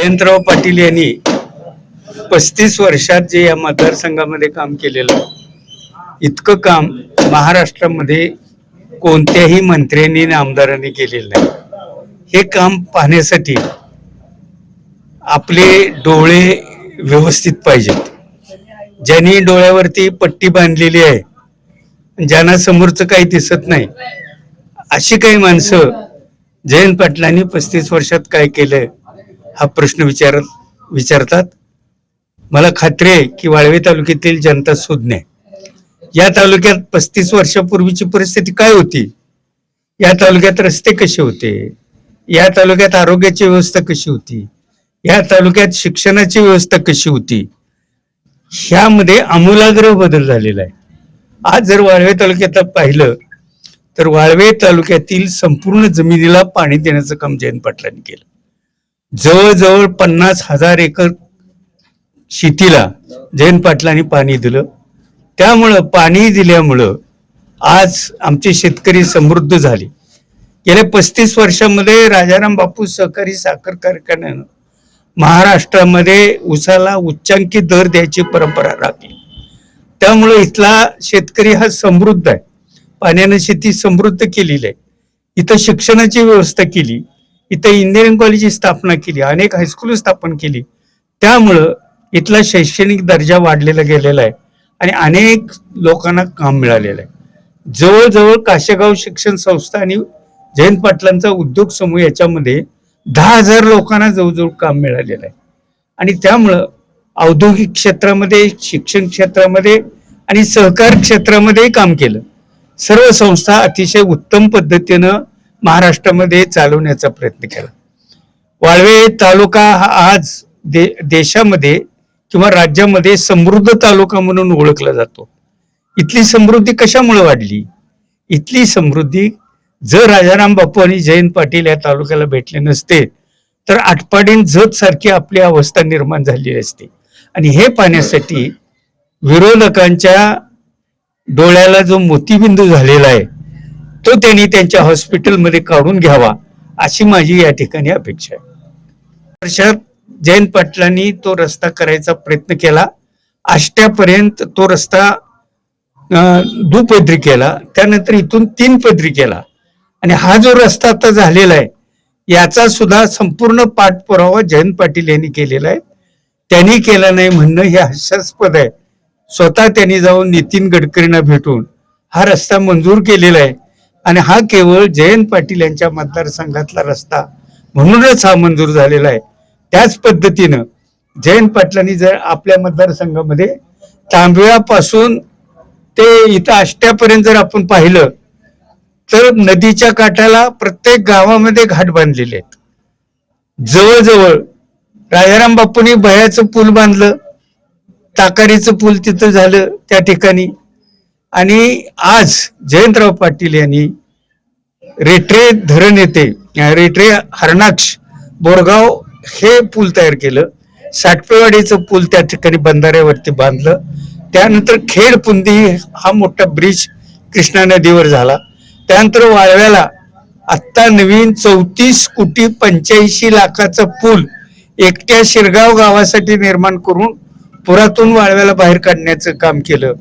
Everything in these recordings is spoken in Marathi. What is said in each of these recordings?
जयंतराव पाटील यांनी पस्तीस वर्षात जे या मतदारसंघामध्ये काम केलेलं आहे, इतकं काम महाराष्ट्रामध्ये कोणत्याही मंत्र्यांनी आणि आमदारांनी केलेलं नाही. हे काम पाहण्यासाठी आपले डोळे व्यवस्थित पाहिजेत. ज्यांनी डोळ्यावरती पट्टी बांधलेली आहे ज्यांना समोरचं काही दिसत नाही अशी काही माणसं जयंत पाटलांनी पस्तीस वर्षात काय केलंय हा प्रश्न विचार विचारतात. मला खात्री आहे की वाळवे तालुक्यातील जनता सुज्ञ या तालुक्यात पस्तीस वर्षापूर्वीची परिस्थिती काय होती? या तालुक्यात रस्ते कसे होते? या तालुक्यात आरोग्याची व्यवस्था कशी होती? या तालुक्यात शिक्षणाची व्यवस्था कशी होती? ह्यामध्ये आमूलाग्र बदल झालेला आहे. आज जर वाळवे तालुक्यात पाहिलं तर वाळवे तालुक्यातील संपूर्ण जमिनीला पाणी देण्याचं काम जयंत पाटलांनी केलं. जवळजवळ पन्नास हजार एकर शेतीला जयंत पाटलांनी पाणी दिलं. त्यामुळं पाणी दिल्यामुळं आज आमचे शेतकरी समृद्ध झाले. गेल्या पस्तीस वर्षामध्ये राजाराम बापू सहकारी साखर कारखान्यानं महाराष्ट्रामध्ये उसाला उच्चांकी दर द्यायची परंपरा राखली. त्यामुळं इथला शेतकरी हा समृद्ध आहे. पाण्यानं शेती समृद्ध केलेली आहे. इथं शिक्षणाची व्यवस्था केली. इथं इंजिनिअरिंग कॉलेजची स्थापना केली अनेक हायस्कूल स्थापन केली. त्यामुळं इथला शैक्षणिक दर्जा वाढलेला गेलेला आहे आणि अनेक लोकांना काम मिळालेलं आहे. जवळजवळ काशेगाव शिक्षण संस्था आणि जयंत पाटलांचा उद्योग समूह याच्यामध्ये दहा हजार लोकांना जवळजवळ काम मिळालेलं आहे. आणि त्यामुळं औद्योगिक क्षेत्रामध्ये शिक्षण क्षेत्रामध्ये आणि सहकार क्षेत्रामध्येही काम केलं. सर्व संस्था अतिशय उत्तम पद्धतीनं महाराष्ट्रामध्ये चालवण्याचा प्रयत्न केला. वाळवे तालुका हा आज दे देशामध्ये किंवा राज्यामध्ये समृद्ध तालुका म्हणून ओळखला जातो. इथली समृद्धी कशामुळे वाढली? इथली समृद्धी जर राजाराम बापू आणि जयंत पाटील या तालुक्याला भेटले नसते तर आटपाडीन जत सारखी आपली अवस्था निर्माण झालेली असते. आणि हे पाहण्यासाठी विरोधकांच्या डोळ्याला जो मोतीबिंदू झालेला आहे तो त्यांनी त्यांच्या हॉस्पिटलमध्ये काढून घ्यावा अशी माझी या ठिकाणी अपेक्षा आहे. वर्षात जयंत पाटलांनी तो रस्ता करायचा प्रयत्न केला. आष्ट्यापर्यंत तो रस्ता दुपदरी केला. त्यानंतर इथून तीन पदरी केला. आणि हा जो रस्ता आता झालेला आहे याचा सुद्धा संपूर्ण पाठपुरावा जयंत पाटील यांनी केलेला आहे. त्यांनी केला नाही म्हणणं हे हास्यास्पद आहे. स्वतः त्यांनी जाऊन नितीन गडकरींना भेटून हा रस्ता मंजूर केलेला आहे. आणि हा केवळ जयंत पाटील यांच्या मतदारसंघातला रस्ता म्हणूनच हा मंजूर झालेला आहे. त्याच पद्धतीनं जयंत पाटलांनी जर आपल्या मतदारसंघामध्ये तांबव्यापासून ते इथं आष्ट्यापर्यंत जर आपण पाहिलं तर नदीच्या काठाला प्रत्येक गावामध्ये घाट बांधलेले आहेत. जवळजवळ राजाराम बापूंनी भयाचं पूल बांधलं ताकारीचं पूल तिथं झालं त्या ठिकाणी. आणि आज जयंतराव पाटील यांनी रेट्रे धरण येते रेट्रे हरणाक्ष बोरगाव हे पूल तयार केलं. साठपेवाडीचं पूल त्या ठिकाणी बंधाऱ्यावरती बांधलं. त्यानंतर खेडपुंदी हा मोठा ब्रिज कृष्णा नदीवर झाला. त्यानंतर वाळव्याला आत्ता नवीन चौतीस कोटी पंच्याऐंशी लाखाचा पूल एकट्या शिरगाव गावासाठी निर्माण करून पुरातून वाळव्याला बाहेर काढण्याचं काम केलं.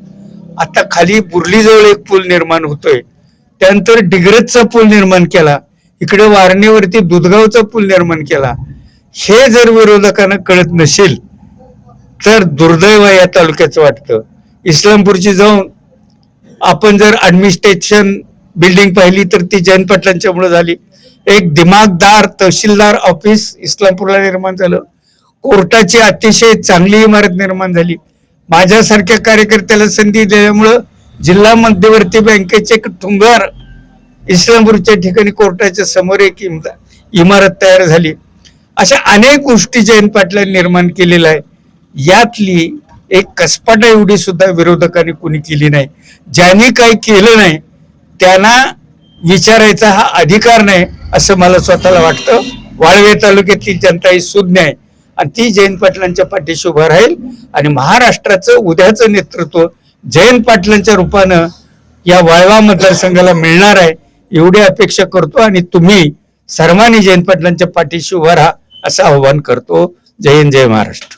आता खाली बुर्लीजवळ एक पूल निर्माण होतोय. त्यानंतर डिग्रजचा पूल निर्माण केला. इकडे वारणेवरती दुधगावचा पूल निर्माण केला. हे जर विरोधकांना कळत नसेल तर दुर्दैव या तालुक्याचं वाटतं. इस्लामपूरची जाऊन आपण जर ऍडमिनिस्ट्रेशन बिल्डिंग पाहिली तर ती जयंत पाटलांच्यामुळे झाली. एक दिमागदार तहसीलदार ऑफिस इस्लामपूरला निर्माण झालं. कोर्टाची अतिशय चांगली इमारत निर्माण झाली. माझ्यासारख्या कार्यकर्त्याला संधी दिल्यामुळं जिल्हा मध्यवर्ती बँकेचे एक ठुंगार इस्लामपूरच्या ठिकाणी कोर्टाच्या समोर एक इम- इमारत तयार झाली. अशा अनेक गोष्टी जयंत पाटलांनी निर्माण केलेल्या आहे यातली एक कसपाटा एवढी सुद्धा विरोधकांनी कोणी केली नाही. ज्यांनी काही केलं नाही त्यांना विचारायचा हा अधिकार नाही असं मला स्वतःला वाटतं. वाळवे तालुक्यातली जनता ही सुज्ञ आहे. आणि ती जयंत पाटलांच्या पाठीशी उभं राहील. आणि महाराष्ट्राचं उद्याचं नेतृत्व जयंत पाटलांच्या रूपानं या वाळवा मतदारसंघाला मिळणार आहे एवढी अपेक्षा करतो आणि तुम्ही सर्वांनी जयंत पाटलांच्या पाठीशी उभं राहा असं आव्हान करतो. जय हिंद जय महाराष्ट्र.